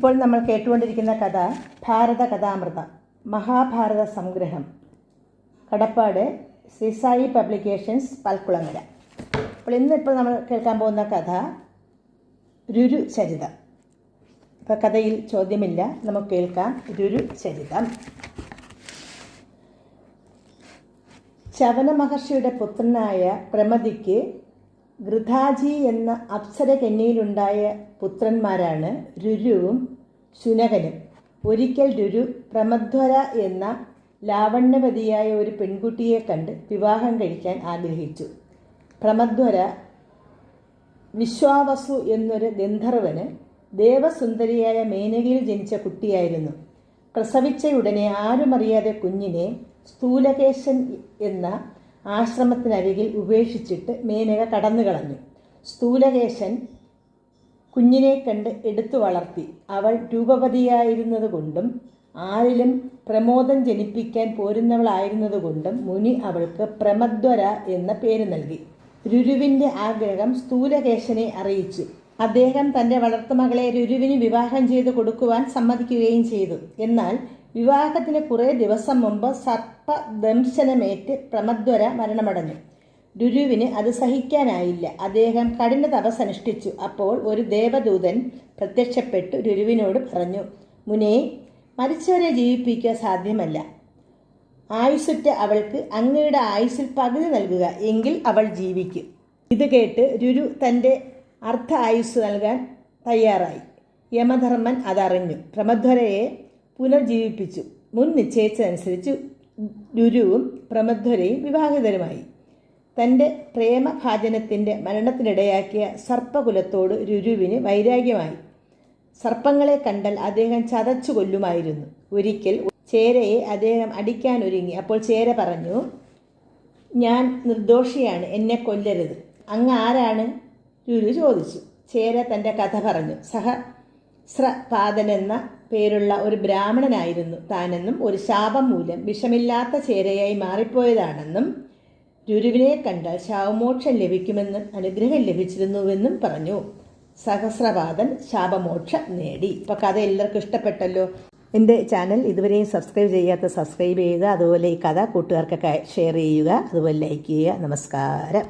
ഇപ്പോൾ നമ്മൾ കേട്ടുകൊണ്ടിരിക്കുന്ന കഥ ഭാരത കഥാമൃതം മഹാഭാരത സംഗ്രഹം. കടപ്പാട് ശ്രീസായി പബ്ലിക്കേഷൻസ് പൽക്കുളങ്ങര. അപ്പോൾ ഇന്നിപ്പോൾ നമ്മൾ കേൾക്കാൻ പോകുന്ന കഥ രുരു ചരിതം ഇപ്പോൾ കഥയിൽ ചോദ്യമില്ല നമുക്ക് കേൾക്കാം. രുരു ചരിതം ചവന മഹർഷിയുടെ പുത്രനായ പ്രമതിക്ക് ഗൃഥാജി എന്ന അപ്സരകന്യയിലുണ്ടായ പുത്രന്മാരാണ് രുരുവും ശുനകനും ഒരിക്കൽ രുരു പ്രമധ്വര എന്ന ലാവണ്യവതിയായ ഒരു പെൺകുട്ടിയെ കണ്ട് വിവാഹം കഴിക്കാൻ ആഗ്രഹിച്ചു. പ്രമധ്വര വിശ്വാവസു എന്നൊരു ഗന്ധർവന് ദേവസുന്ദരിയായ മേനകയിൽ ജനിച്ച കുട്ടിയായിരുന്നു. പ്രസവിച്ചയുടനെ ആരുമറിയാതെ കുഞ്ഞിനെ സ്ഥൂലകേശൻ എന്ന ആശ്രമത്തിനരികിൽ ഉപേക്ഷിച്ചിട്ട് മേനക കടന്നു കളഞ്ഞു സ്ഥൂലകേശൻ കുഞ്ഞിനെ കണ്ട് എടുത്തു വളർത്തി. അവൾ രൂപവതിയായിരുന്നതുകൊണ്ടും ആരിലും പ്രമോദം ജനിപ്പിക്കാൻ പോരുന്നവളായിരുന്നതുകൊണ്ടും മുനി അവൾക്ക് പ്രമദ്വര എന്ന പേര് നൽകി. രുരുവിന്റെ ആഗ്രഹം സ്ഥൂലകേശനെ അറിയിച്ചു. അദ്ദേഹം തന്റെ വളർത്തുമകളെ രുരുവിന് വിവാഹം ചെയ്തു കൊടുക്കുവാൻ സമ്മതിക്കുകയും ചെയ്തു. എന്നാൽ വിവാഹത്തിന് കുറേ ദിവസം മുമ്പ് സർപ്പദംശനമേറ്റ് പ്രമദ്വര മരണമടഞ്ഞു. രുരുവിന് അത് സഹിക്കാനായില്ല. അദ്ദേഹം കഠിന തപസ്സനുഷ്ഠിച്ചു അപ്പോൾ ഒരു ദേവദൂതൻ പ്രത്യക്ഷപ്പെട്ടു രുരുവിനോട് പറഞ്ഞു മുനേ മരിച്ചവരെ ജീവിപ്പിക്കുക സാധ്യമല്ല. ആയുസുറ്റ അവൾക്ക് അങ്ങയുടെ ആയുസ്സിൽ പകുതി നൽകുക എങ്കിൽ അവൾ ജീവിക്കും. ഇത് കേട്ട് രുരു തന്റെ അർദ്ധ ആയുസ് നൽകാൻ തയ്യാറായി. യമധർമ്മൻ അതറിഞ്ഞു. പ്രമധ്വരയെ പുനർജീവിപ്പിച്ചു. മുൻ നിശ്ചയിച്ചതനുസരിച്ച് ഗുരുവും പ്രമധ്വരയും വിവാഹിതരുമായി തന്റെ പ്രേമഭാചനത്തിന്റെ മരണത്തിനിടയാക്കിയ സർപ്പകുലത്തോട് രുരുവിന് വൈരാഗ്യമായി. സർപ്പങ്ങളെ കണ്ടാൽ അദ്ദേഹം ചതച്ചു കൊല്ലുമായിരുന്നു ഒരിക്കൽ ചേരയെ അദ്ദേഹം അടിക്കാനൊരുങ്ങി. അപ്പോൾ ചേര പറഞ്ഞു ഞാൻ നിർദോഷിയാണ് എന്നെ കൊല്ലരുത്. അങ്ങ് ആരാണ്? രുരു ചോദിച്ചു. ചേര തന്റെ കഥ പറഞ്ഞു സഹസ്രപാദൻ എന്ന പേരുള്ള ഒരു ബ്രാഹ്മണനായിരുന്നു. താനെന്നും ഒരു ശാപം മൂലം വിഷമില്ലാത്ത ചേരയായി മാറിപ്പോയതാണെന്നും രുരുവിനെ കണ്ടാൽ ശാവമോക്ഷം ലഭിക്കുമെന്നും അനുഗ്രഹം ലഭിച്ചിരുന്നുവെന്നും പറഞ്ഞു. സഹസ്രപാദൻ ശാപമോക്ഷം നേടി. ഇപ്പോൾ കഥ എല്ലാവർക്കും ഇഷ്ടപ്പെട്ടല്ലോ? എന്റെ ചാനൽ ഇതുവരെയും സബ്സ്ക്രൈബ് ചെയ്യാത്ത സബ്സ്ക്രൈബ് ചെയ്യുക. അതുപോലെ ഈ കഥ കൂട്ടുകാർക്കൊക്കെ ഷെയർ ചെയ്യുക. അതുപോലെ ലൈക്ക് ചെയ്യുക. നമസ്കാരം.